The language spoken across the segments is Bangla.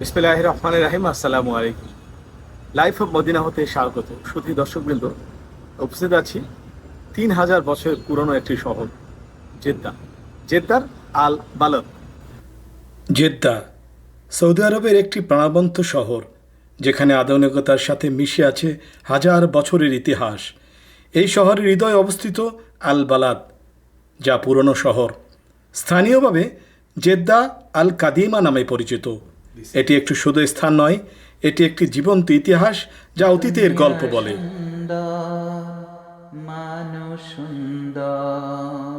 বিসমিল্লাহ রহমান রাহিম আসসালামু আলাইকুম। লাইফ অফ মদিনা হতে স্বাগত। শুধু দর্শকবৃন্দ, উপস্থিত আছি তিন হাজার বছর পুরনো একটি শহর, জেদ্দা। জেদ্দার আল বালদ জেদ্দা, সৌদি আরবের একটি প্রাণবন্ত শহর, যেখানে আধুনিকতার সাথে মিশে আছে হাজার বছরের ইতিহাস। এই শহরের হৃদয়ে অবস্থিত আল বালাদ, যা পুরনো শহর। স্থানীয়ভাবে জেদ্দা আল কাদিমা নামে পরিচিত। এটি একটি শুধু স্থান নয় এটি একটি জীবন্ত ইতিহাস যা অতীতের গল্প বলে। মানুষ সুন্দর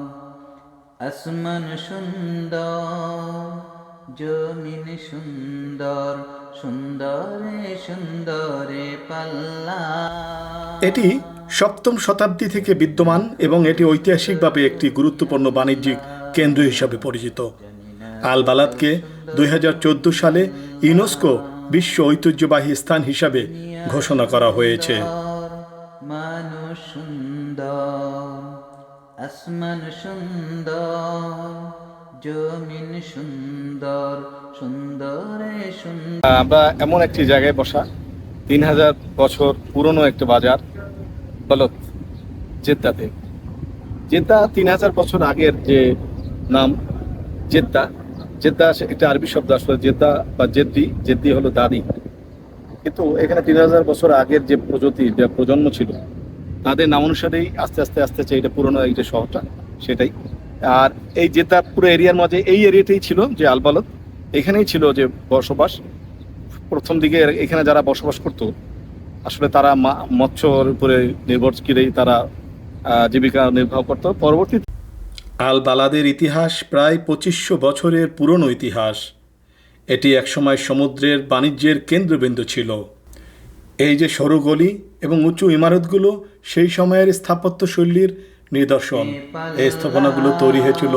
আসমান সুন্দর জমিন সুন্দর সুন্দরে সুন্দরে পাল্লা। এটি সপ্তম শতাব্দী থেকে বিদ্যমান এবং এটি ঐতিহাসিকভাবে একটি গুরুত্বপূর্ণ বাণিজ্যিক কেন্দ্র হিসাবে পরিচিত। আল বালাদকে দুই হাজার চোদ্দ সালে ইউনেস্কো বিশ্ব ঐতিহ্যবাহী স্থান হিসাবে ঘোষণা করা হয়েছে। মানুষ সুন্দর আসমান সুন্দর জমিন সুন্দর সুন্দরে আমরা এমন একটি জায়গায় বসা, তিন হাজার বছর পুরনো একটা বাজার, বলত জেদ্দাতে। জেদ্দা তিন হাজার বছর আগের যে নাম, জেদ্দা জেদ্দা একটা আরবি শব্দ আসলে জেদ্দা বা জেদ্দি জেদ্দি হলো দাদি কিন্তু এখানে তিন হাজার বছর আগের যে প্রজাতি যে প্রজন্ম ছিল, তাদের নাম অনুসারেই আস্তে আস্তে আস্তে আস্তে এটা পুরোনো এই যে শহরটা, সেটাই। আর এই জেদ্দা পুরো এরিয়ার মাঝে, এই এরিয়াতেই ছিল যে আলবালত। এখানেই ছিল যে বসবাস। প্রথম দিকে এখানে যারা বসবাস করতো, আসলে তারা মৎস্যর উপরে নির্ভর করেই তারা জীবিকা নির্বাহ করতো। পরবর্তী আল বালাদের ইতিহাস প্রায় পঁচিশশো বছরের পুরনো ইতিহাস। এটি একসময় সমুদ্রের বাণিজ্যের কেন্দ্রবিন্দু ছিল। এই যে সরু গলি এবং উঁচু ইমারতগুলো সেই সময়ের স্থাপত্যশৈলীর নিদর্শন। এই স্থাপনাগুলো তৈরি হয়েছিল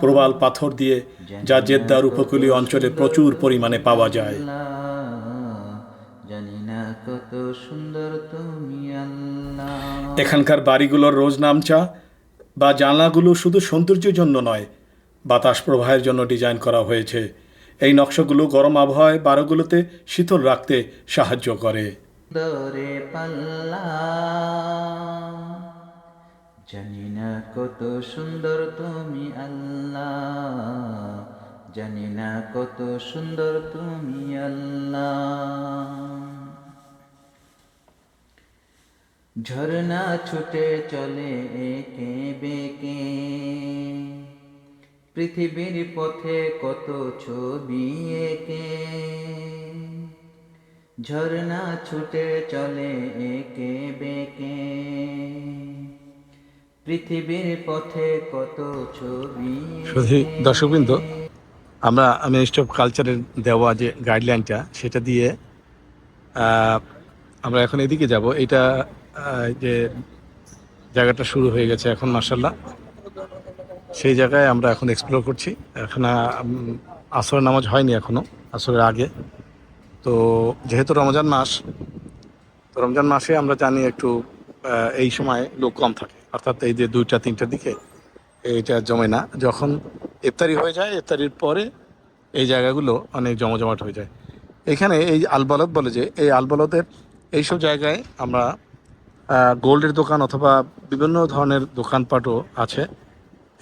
প্রবাল পাথর দিয়ে যা জেদ্দার উপকূলীয় অঞ্চলে প্রচুর পরিমাণে পাওয়া যায়। এখানকার বাড়িগুলোর রোজ নামচা বা জানলাগুলো শুধু সৌন্দর্যের জন্য নয়, বাতাস প্রবাহের জন্য ডিজাইন করা হয়েছে। এই নকশাগুলো গরম আবহাওয়ায় বারোগুলোতে শীতল রাখতে সাহায্য করে। জানি না কত সুন্দর তুমি আল্লাহ, জানি না কত সুন্দর তুমি আল্লাহ। ঝর্ণা ছুটে চলে একে বেঁকে পৃথিবীর পথে কত ছবি এঁকে ঝরনা ছুটে চলে একে বেঁকে পৃথিবীর পথে কত ছবি শুধু দর্শকবৃন্দ আমরা মিনিস্ট্রি অফ কালচারের দেওয়া যে গাইডলাইনটা সেটা দিয়ে আমরা এখন এদিকে যাব। এটা যে জায়গাটা শুরু হয়ে গেছে এখন মার্শাল্লাহ সেই জায়গায় আমরা এখন এক্সপ্লোর করছি। এখন উম, আসরের নামাজ হয়নি এখনও আসরের আগে। তো যেহেতু রমজান মাস তো রমজান মাসে আমরা জানি একটু এই সময় লোক কম থাকে। অর্থাৎ এই যে দুইটা তিনটার দিকে এইটা জমে না। যখন ইফতারি হয়ে যায় ইফতারির পরে এই জায়গাগুলো অনেক জমজমাট হয়ে যায়। এখানে এই আলবলদ বলে যে এই আলবলদের এইসব জায়গায় আমরা গোল্ডের দোকান অথবা বিভিন্ন ধরনের দোকানপাটও আছে।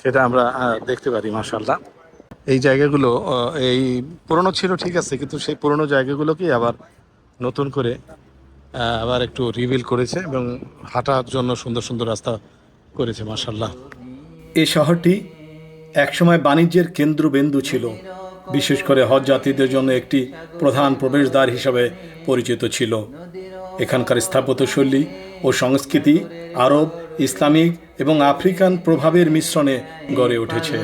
সেটা আমরা দেখতে পারি মাশাল্লাহ এই জায়গাগুলো এই পুরনো ছিল, ঠিক আছে, কিন্তু সেই পুরনো জায়গাগুলোকেই আবার নতুন করে আবার একটু রিভিল করেছে এবং হাঁটার জন্য সুন্দর সুন্দর রাস্তা করেছে মাশাল্লাহ এই শহরটি একসময় বাণিজ্যের কেন্দ্রবিন্দু ছিল। বিশেষ করে হজ যাত্রীদের জন্য একটি প্রধান প্রবেশদ্বার হিসাবে পরিচিত ছিল। এখানকার স্থাপত্যশৈলী ও সংস্কৃতি আরব ইসলামিক এবং আফ্রিকান প্রভাবের মিশ্রণে গড়ে উঠেছে।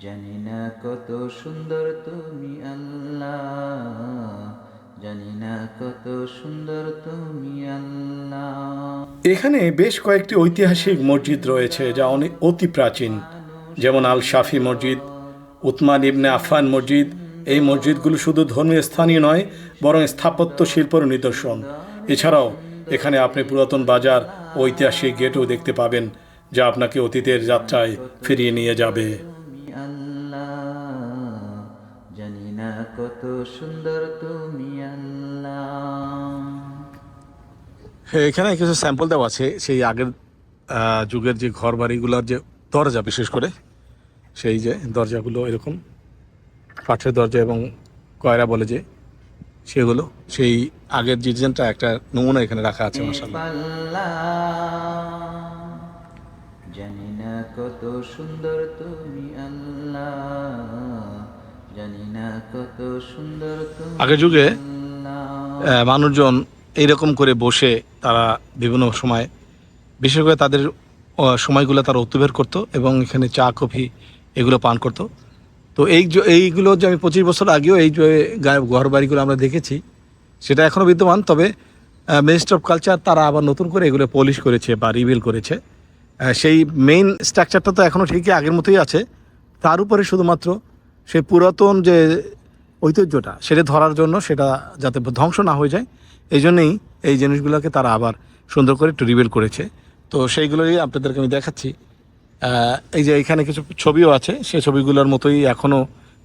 জানি না কত সুন্দর তুমি আল্লাহ। জানি না কত সুন্দর তুমি আল্লাহ। এখানে বেশ কয়েকটি ঐতিহাসিক মসজিদ রয়েছে যা অনেক অতি প্রাচীন। যেমন আল শাফি মসজিদ উতমান ইবনে আফান মসজিদ এই মসজিদগুলো শুধু ধর্মীয় স্থানই নয়, বরং স্থাপত্য শিল্পের নিদর্শন। এছাড়াও, এখানে আপনি পুরাতন বাজার ঐতিহাসিক গেটও দেখতে পাবেন, যা আপনাকে অতীতের যাত্রায় ফিরিয়ে নিয়ে যাবে। না কত সুন্দর তুমি এখানে কিছু স্যাম্পল দেওয়া আছে। সেই আগের যুগের যে ঘর বাড়িগুলোর যে দরজা বিশেষ করে, সেই যে দরজাগুলো এরকম। কাঠের দরজা এবং কয়রা বলে যে সেগুলো সেই আগের ডিজাইনটা একটা নমুনা এখানে রাখা আছে মাসাল্লাহ জানি না কত সুন্দর তুমি আল্লাহ জানি না কত সুন্দর তুমি আগের যুগে মানুষজন এইরকম করে বসে তারা বিভিন্ন সময় বিশেষ করে তাদের সময়গুলো তারা অতিবের করতো এবং এখানে চা কফি এগুলো পান করতো। তো এই যে- এইগুলো যে আমি পঁচিশ বছর আগেও এই যে ঘর বাড়িগুলো আমরা দেখেছি, সেটা এখনও বিদ্যমান, তবে মিনিস্টার অফ কালচার তারা আবার নতুন করে এগুলো পলিশ করেছে বা রিবিল করেছে। সেই মেইন স্ট্রাকচারটা তো এখনও ঠিকই আগের মতোই আছে। তার উপরে শুধুমাত্র সেই পুরাতন যে ঐতিহ্যটা, সেটা ধরার জন্য সেটা যাতে ধ্বংস না হয়ে যায়, এই জন্যেই এই জিনিসগুলোকে তারা আবার সুন্দর করে একটু রিভিল করেছে। তো সেইগুলোই আপনাদেরকে আমি দেখাচ্ছি। এই যে এখানে কিছু ছবিও আছে, সে ছবিগুলোর মতোই এখনও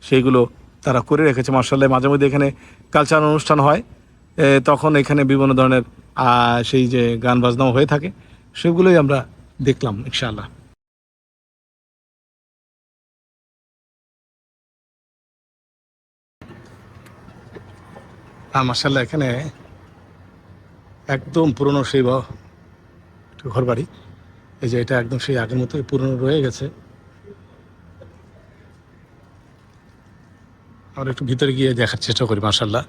সেইগুলো তারা করে রেখেছে। মার্শাল্লাহ মাঝে মধ্যে এখানে কালচার অনুষ্ঠান হয় তখন এখানে বিভিন্ন ধরনের সেই যে গান বাজনাও হয়ে থাকে, সেগুলোই আমরা দেখলাম, ইনশাআল্লাহ। মার্শাল্লাহ এখানে একদম পুরনো সেই ঘর বাড়ি এই যে এটা একদম সেই আগের মতোই পুরনো রয়ে গেছে। আমরা একটু ভিতরে গিয়ে দেখার চেষ্টা করি মার্শাল্লাহ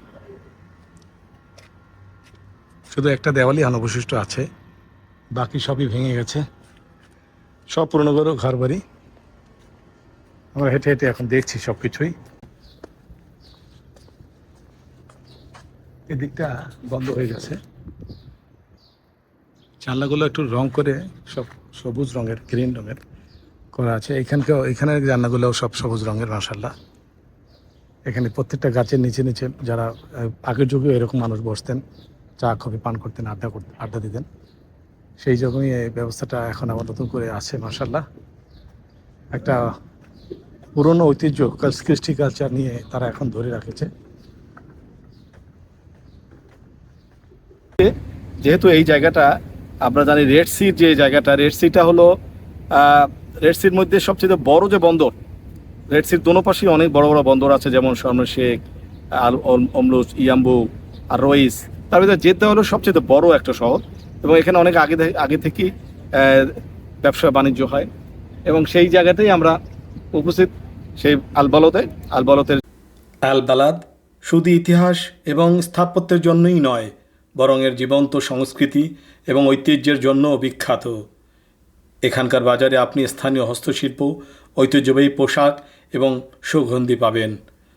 শুধু একটা দেওয়ালি অবশিষ্ট আছে, বাকি সবই ভেঙে গেছে। সব পুরনো করে ঘর বাড়ি আমরা হেঁটে হেঁটে এখন দেখছি সব কিছুই এদিকটা বন্ধ হয়ে গেছে। জানলাগুলো একটু রং করে সব সবুজ রঙের, গ্রিন রঙের করা আছে। এখানকার এখানের জানলাগুলোও সব সবুজ রঙের মাসাল্লাহ এখানে প্রত্যেকটা গাছের নিচে নিচে যারা আগের যুগে এরকম মানুষ বসতেন, চা, কফি, পান করতেন, আড্ডা করতেন আড্ডা দিতেন। সেই জন্যই এই ব্যবস্থাটা এখন আবার নতুন করে আছে মাসাল্লাহ একটা পুরনো ঐতিহ্য, কৃষ্টি কালচার নিয়ে তারা এখন ধরে রাখেছে। যেহেতু এই জায়গাটা আমরা জানি রেড সির যে জায়গাটা রেড সিটা হলো রেড সির মধ্যে সবচেয়ে বড় যে বন্দর রেড সির দোনো পাশেই অনেক বড় বড় বন্দর আছে, যেমন স্বর্ণ শেখ, আল অমলুস ইয়াম্বু আর রইস। তার ভিতরে জেদ্দা হলো সবচেয়ে বড় একটা শহর এবং এখানে অনেক আগে আগে থেকেই ব্যবসা বাণিজ্য হয় এবং সেই জায়গাতেই আমরা উপস্থিত সেই আলবালতে, আলবালতের আল বালাদ শুধু ইতিহাস এবং স্থাপত্যের জন্যই নয় বরং এর জীবন্ত সংস্কৃতি এবং ঐতিহ্যের জন্যও বিখ্যাত। এখানকার বাজারে আপনি স্থানীয় হস্তশিল্প, ঐতিহ্যবাহী পোশাক এবং সুগন্ধি পাবেন।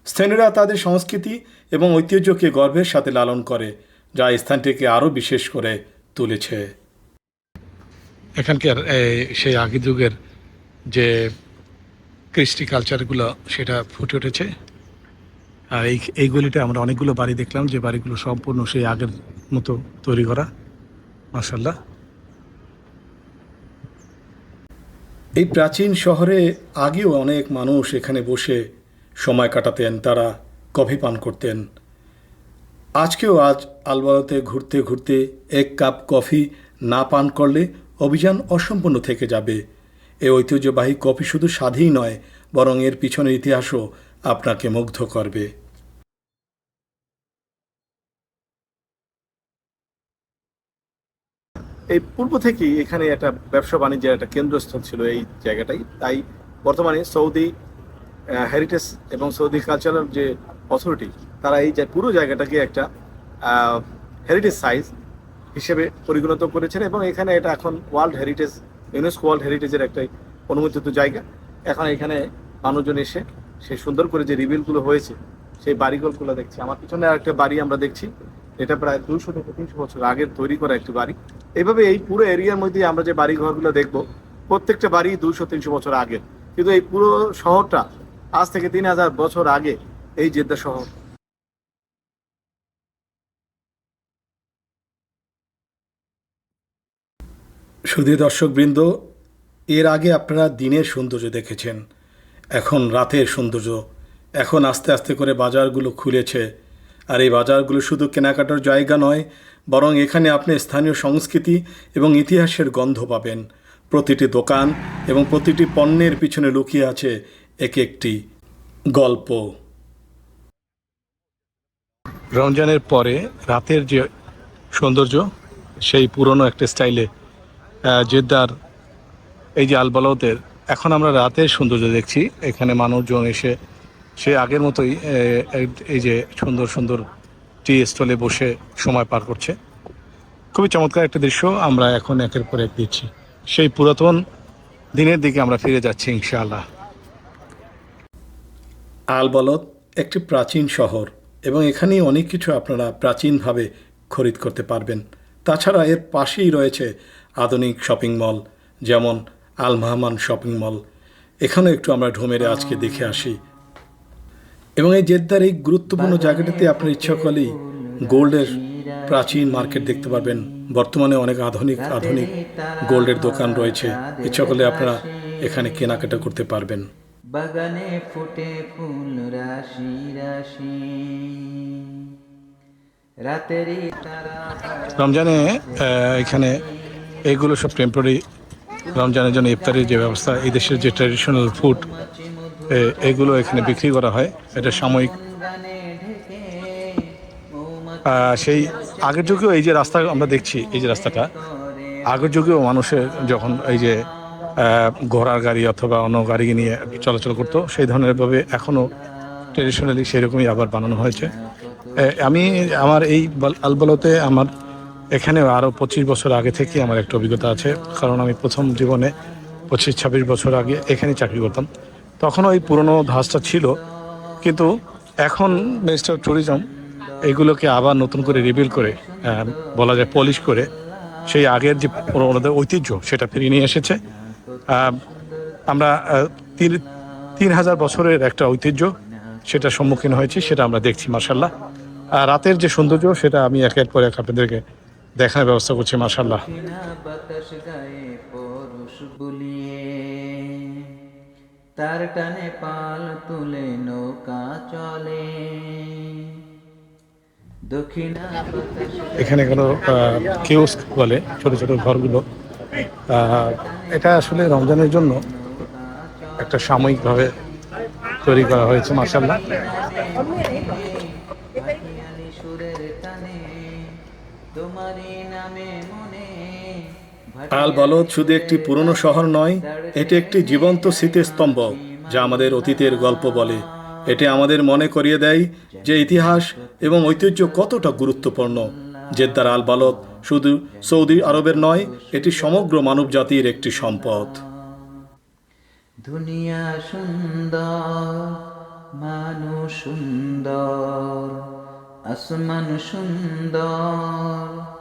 স্থানীয়রা তাদের সংস্কৃতি এবং ঐতিহ্যকে গর্বের সাথে লালন করে, যা স্থানটিকে আরও বিশেষ করে তুলেছে। এখানকার সেই আগের যুগের যে কৃষ্টি কালচারগুলো সেটা ফুটে উঠেছে। আর এই এইগুলিতে আমরা অনেকগুলো বাড়ি দেখলাম, যে বাড়িগুলো সম্পূর্ণ সেই আগের মতো তৈরি করা। মাসাল্লাহ এই প্রাচীন শহরে আগেও অনেক মানুষ এখানে বসে সময় কাটাতেন, তারা কফি পান করতেন। আজকেও আজ আলবারতে ঘুরতে ঘুরতে এক কাপ কফি না পান করলে অভিযান অসম্পূর্ণ থেকে যাবে। এই ঐতিহ্যবাহী কফি শুধু স্বাদই নয়, বরং এর পিছনের ইতিহাসও আপনাকে মুগ্ধ করবে। এই পূর্ব থেকেই এখানে একটা ব্যবসা বাণিজ্যের একটা কেন্দ্রস্থল ছিল এই জায়গাটাই। তাই বর্তমানে সৌদি হেরিটেজ এবং সৌদি কালচারাল যে অথরিটি তারা এই পুরো জায়গাটাকে একটা হেরিটেজ সাইজ হিসেবে পরিগণিত করেছেন এবং এখানে এটা এখন ওয়ার্ল্ড হেরিটেজ ইউনেস্কো ওয়ার্ল্ড হেরিটেজের একটা অনুমোদিত জায়গা। এখন এখানে মানুষজন এসে সেই সুন্দর করে যে রিভিলগুলো হয়েছে, সেই বাড়িঘরগুলো দেখছি। আমার পিছনে আরেকটা বাড়ি আমরা দেখছি। এটা প্রায় দুশো থেকে তিনশো বছর আগের তৈরি করা একটি বাড়ি। এইভাবে এই পুরো এরিয়ার মধ্যে আমরা যে বাড়ি ঘরগুলো দেখব, প্রত্যেকটা বাড়ি দুশো তিনশো বছর আগের কিন্তু এই পুরো শহরটা আজ থেকে তিন হাজার বছর আগে এই জেদ্দা শহর। শুধু দর্শকবৃন্দ, এর আগে আপনারা দিনের সৌন্দর্য দেখেছেন, এখন রাতের সৌন্দর্য। এখন আস্তে আস্তে করে বাজারগুলো খুলেছে আর এই বাজারগুলো শুধু কেনাকাটার জায়গা নয়, বরং এখানে আপনি স্থানীয় সংস্কৃতি এবং ইতিহাসের গন্ধ পাবেন। প্রতিটি দোকান এবং প্রতিটি পণ্যের পিছনে লুকিয়ে আছে এক একটি গল্প। রমজানের পরে রাতের যে সৌন্দর্য, সেই পুরনো একটা স্টাইলে জেদ্দার এই যে আলবালতের এখন আমরা রাতের সৌন্দর্য দেখছি। এখানে মানুষজন এসে সে আগের মতোই এই যে সুন্দর সুন্দর টি স্টলে বসে সময় পার করছে। খুবই চমৎকার একটা দৃশ্য আমরা এখন একের পর এক দিচ্ছি সেই পুরাতন দিনের দিকে আমরা ফিরে যাচ্ছি ইনশাআল্লাহ। আলবলত একটি প্রাচীন শহর এবং এখানেই অনেক কিছু আপনারা প্রাচীনভাবে খরিদ করতে পারবেন। তাছাড়া এর পাশেই রয়েছে আধুনিক শপিং মল, যেমন আল মাহমান শপিং মল। এখানেও একটু আমরা ঢোমেরে আজকে দেখে আসি। এবং এই জেদ্দার এই গুরুত্বপূর্ণ জায়গাটাতে আপনার ইচ্ছা করলেই গোল্ডের প্রাচীন মার্কেট দেখতে পারবেন। বর্তমানে অনেক আধুনিক আধুনিক গোল্ডের দোকান রয়েছে। ইচ্ছা করলে আপনারা এখানে কেনাকাটা করতে পারবেন। বাগানে ফুটে ফুল রাশি রাশি। রাতেরই তারা রমজানে এখানে এইগুলো সব টেম্পোরারি রমজানের জন্য ইফতারির যে ব্যবস্থা এই দেশের যে ট্র্যাডিশনাল ফুড এগুলো এখানে বিক্রি করা হয়। এটা সাময়িক। সেই আগের যুগেও এই যে রাস্তা আমরা দেখছি, এই যে রাস্তাটা, আগের যুগেও মানুষের যখন এই যে ঘোড়ার গাড়ি অথবা অন্য গাড়ি নিয়ে চলাচল করতো, সেই ধরনের ভাবে এখনও ট্রেডিশনালি সেরকমই আবার বানানো হয়েছে। আমি আমার এই বাল- আলবালতে আমার এখানে আরও পঁচিশ বছর আগে থেকে আমার একটা অভিজ্ঞতা আছে। কারণ আমি প্রথম জীবনে পঁচিশ, ছাব্বিশ বছর আগে এখানেই চাকরি করতাম। তখনও ওই পুরনো ধাঁচটা ছিল। কিন্তু এখন মিনিস্টার ট্যুরিজম এগুলোকে আবার নতুন করে রিবিল করে বলা যায় পলিশ করে, সেই আগের যে ওনাদের ঐতিহ্য সেটা ফিরিয়ে নিয়ে এসেছে। আমরা তিন তিন হাজার বছরের একটা ঐতিহ্য সেটা সম্মুখীন হয়েছি, সেটা আমরা দেখছি মার্শাল্লাহ আর রাতের যে সৌন্দর্য সেটা আমি একের পর এক আপনাদেরকে দেখানোর ব্যবস্থা করছি মার্শাল্লাহ তার টানে পাল তুলে নৌকা চলে। এখানে কোনো কিউস্ক বলে ছোট ছোট ঘরগুলো। এটা আসলে রমজানের জন্য একটা সাময়িকভাবে তৈরি করা হয়েছে মার্শাল্লাহ আল বলদ শুধু একটি পুরনো শহর নয়, এটি একটি জীবন্ত স্মৃতিস্তম্ভ, যা আমাদের অতীতের গল্প বলে। এটি আমাদের মনে করিয়ে দেয় যে ইতিহাস এবং ঐতিহ্য কতটা গুরুত্বপূর্ণ। জেদ্দার আল বালদ শুধু সৌদি আরবের নয়, এটি সমগ্র মানব জাতির একটি সম্পদ। দুনিয়া সুন্দর, মানুষ সুন্দর, আসমান সুন্দর।